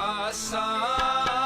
ਆਸਾ